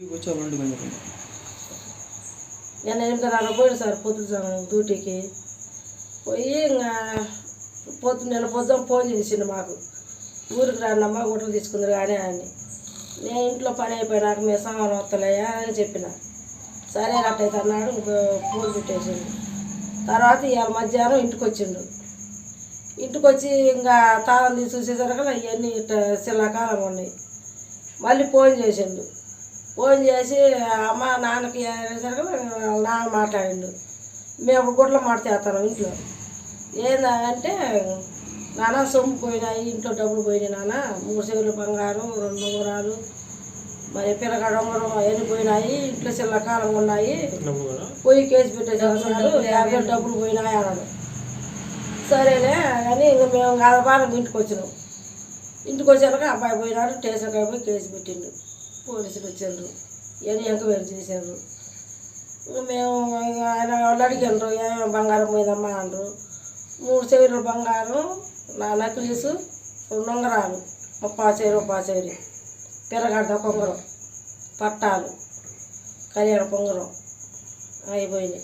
వచ్చావు ఎనిమిది గంటలకు నేను ఎనిమిదిన్నర పోయిన సార్ పొద్దున డ్యూటీకి. పోయి ఇంకా పొద్దు నిన్న పొద్దున ఫోన్ చేసిండు మాకు. ఊరికి రాండమ్మా గుట్టలు తీసుకుందరు కానీ అని. నేను ఇంట్లో పని అయిపోయినాక మీ సామాన్ వస్తలేయా అని చెప్పిన. సరే అట్టయితే అన్నాడు ఇంకో ఫోన్ పెట్టేసిండు. తర్వాత ఇవాళ మధ్యాహ్నం ఇంటికి వచ్చిండు ఇంటికి వచ్చి ఇంకా తాళం తీసి చూసేసరికి ఇవన్నీ ఇట్లా శిలాకాలం ఉన్నాయి. మళ్ళీ ఫోన్ చేసిండు. ఫోన్ చేసి అమ్మ నాన్నకి అనేసరికి నాన్న మాట్లాడిండు. మేము గుడ్ల మాట్లాడతాను ఇంట్లో. ఏందంటే నాన్న సొమ్ము పోయినాయి ఇంట్లో డబ్బులు పోయినాయి నాన్న. మూడు చెవులు బంగారం రెండు ఉంగరాలు మరి పిల్లగాడ ఉంగరం అవన్నీ పోయినాయి ఇంట్లో చిల్ల కాలం ఉన్నాయి. పోయి కేసు పెట్టేసారు యాభై డబ్బులు పోయినాయి అన్నాడు. సరేలే అని ఇంక మేము గడపాలం ఇంటికి వచ్చినాం. ఇంటికి వచ్చాక అబ్బాయి పోయినాడు స్టేషన్కి పోయి కేసు పెట్టిండు. పోలీసులు వచ్చారు. ఇవన్నీ ఎంక్వైరీ చేశారు. మేము ఆయన వాళ్ళు అడిగారు ఏమేమి బంగారం పోయిందమ్మా అంటారు. మూడు చెవులు బంగారం నా నక్లీసు రెండు ఉంగరాలు ముప్పా చైరు ముప్పా చైరు పిల్లగడ్డ కొంగరం పట్టాలు కళ్యాణ పొంగరం అయిపోయినాయి.